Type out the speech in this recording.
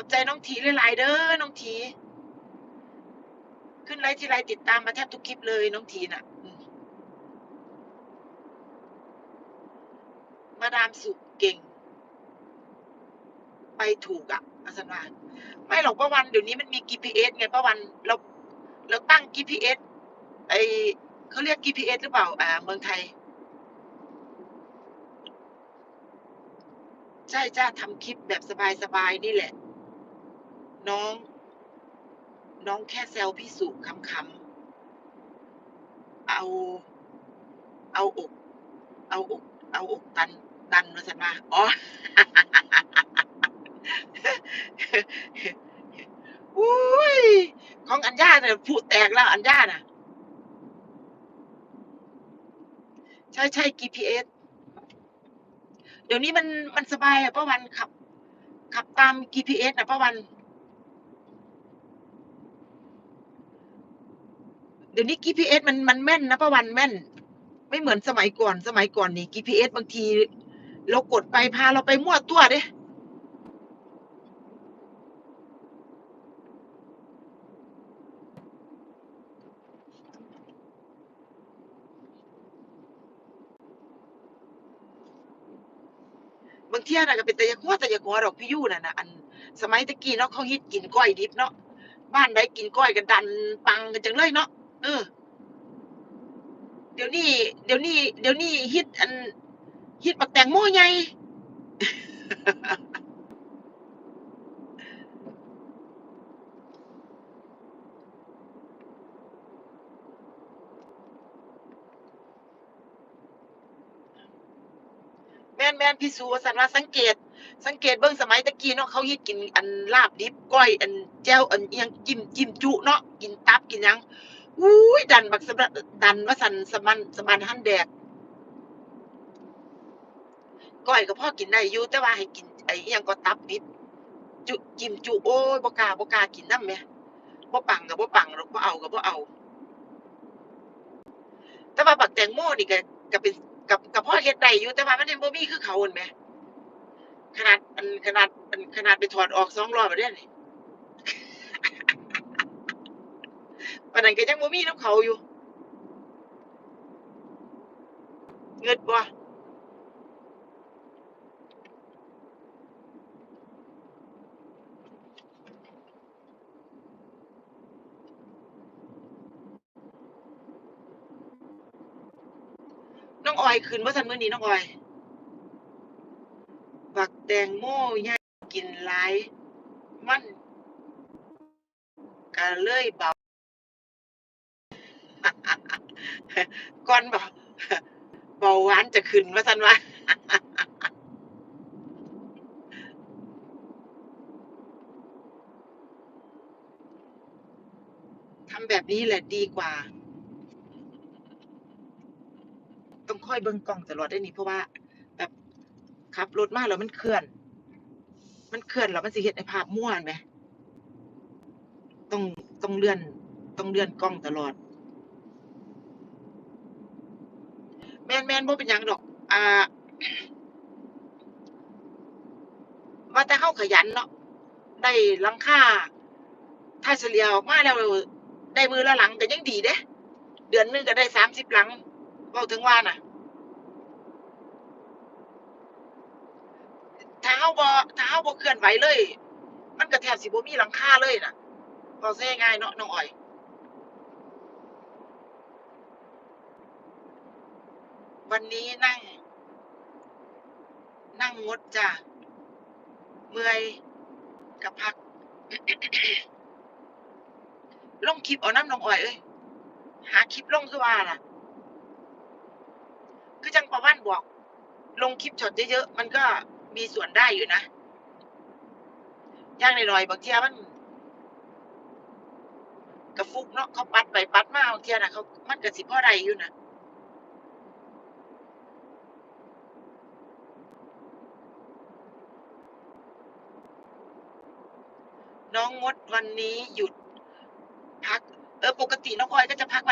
ขอบใจน้องทีหลายๆเด้อน้องทีขึ้นไลฟ์ทีไรติดตามมาแทบทุกคลิปเลยน้องทีน่ะมาดามสุเก่ง ไปถูกอะอาสนาไม่หรอกป้าวันเดี๋ยวนี้มันมี GPS ไงป้าวันเราเราตั้ง GPS ไอเขาเรียก GPS หรือเปล่า อ่า เมืองไทย ใช่จ้าทำคลิปแบบสบายๆนี่แหละ น้อง น้องแค่แซวพี่สุขำๆเอา เอาอก เอาอก เอาอกดันดันมาสันมาอ๋ออุ้ยของอัญญาเนี่ยผูแตกแล้วอัญญาน่ะ ใช่ใช่ GPS เดี๋ยวนี้มันมันสบายอะป้าวันขับ ขับตาม GPS นะป้าวัน ดี๋ยวนี้ GPS มันมันแม่นนะป้าวันแม่น ไม่เหมือนสมัยก่อนสมัยก่อนนี่ GPS บางทีเรากดไปพาเราไปมั่วตัวเด้บางเที่ยน่ะก็เป็นตะยะกัวตะยะกัวดอกพี่ยู่น่ะนะอันสมัยตะกี้เนาะเขาฮิตกินก้อยดิบเนาะบ้านใดกินก้อยกันดันปังกันจังเลยเนาะ เออ เดี๋ยวนี้ เดี๋ยวนี้ เดี๋ยวนี้ฮิตอันฮิตบักแตงโมใหญ่แม่นแม่นพี่สูสันว่าสังเกต สังเกตเบิ่งสมัยตะกี้เนาะเขาฮิตกินอันลาบดิบก้อย อันแจ่วอันอิหยังจิ้มจิ้มจุเนาะกินตับกินยัง อุ้ยดันบักสะดันว่าสันสมันสมันหันแดกก้อยก็พ่อกินได้อยู่แต่ว่าให้กินไอ้ยังก็ตับดิบจุจิมจุโอ้ยบกาบกากินนำแหมบ่ปังก็บ่ปังหรอกบ่เอาก็บ่เอา แต่ว่าบักแตงโมนี่ก็ก็เป็นกับกับพ่อเฮ็ดได้อยู่แต่ว่ามันยังบ่มีคือเขาหั่นแหมขนาดอันขนาดอันขนาดไปถอดออกสองรอบแล้วเด้นี่ ปานนั้นก็ยังบ่มีน้ำเขาอยู่เงิดบ่น้องออยขึ้นบ่ทันเมื้อนี้น้องออยบักแตงโมใหญ่กินหลาย มันก็เลยเบา ก่อนบอกเบาหวานจะขึ้นว่าซั่นว่าทำแบบนี้แหละดีกว่า ต้องค่อยเบิ่งกล้องตลอดได้นี่เพราะว่า แบบขับรถมาแล้วมันเคลื่อน มันเคลื่อนแล้วมันสิเฮ็ดให้ภาพม่วไหมต้องต้องเลื่อนต้องเลื่อนกล้องตลอด แม่นแม่นบ่เป็นหยังดอก อ่า ว่าแต่เฮาขยันเนาะ ได้หลังค่า ถ้าเฉลี่ยออกมาแล้ว ได้มือละหลังก็ยังดีเด้ เดือนหนึงก็ได้สามสิบหลังเว้าถึงว่าน่ะ ถ้าเฮาบ่ถ้าเฮาบ่เคลื่อนไหวเลย มันก็แทบสิบ่มีหลังค่าเลยน่ะเว้าซง่ายเนาะน้องอ้อย วันนี้นั่ง นั่งงดจ้ะ เมื่อยก็พัก ลงคลิปเอาน้ำนองอ้อยเอ้ย หาคลิปลงคือว่าล่ะ คือจังประวันบอก ลงคลิปช็อตเยอะๆ มันก็มีส่วนได้อยู่นะย่างใน้อยบางเทียมันกระฟุกเนาะเขาปัดไปปัดมาบางเทียนะเขามันก็สิพ่อได้อยู่นะ น้องงดวันนี้หยุดพัก เออปกติน้องออยก็จะพักวัน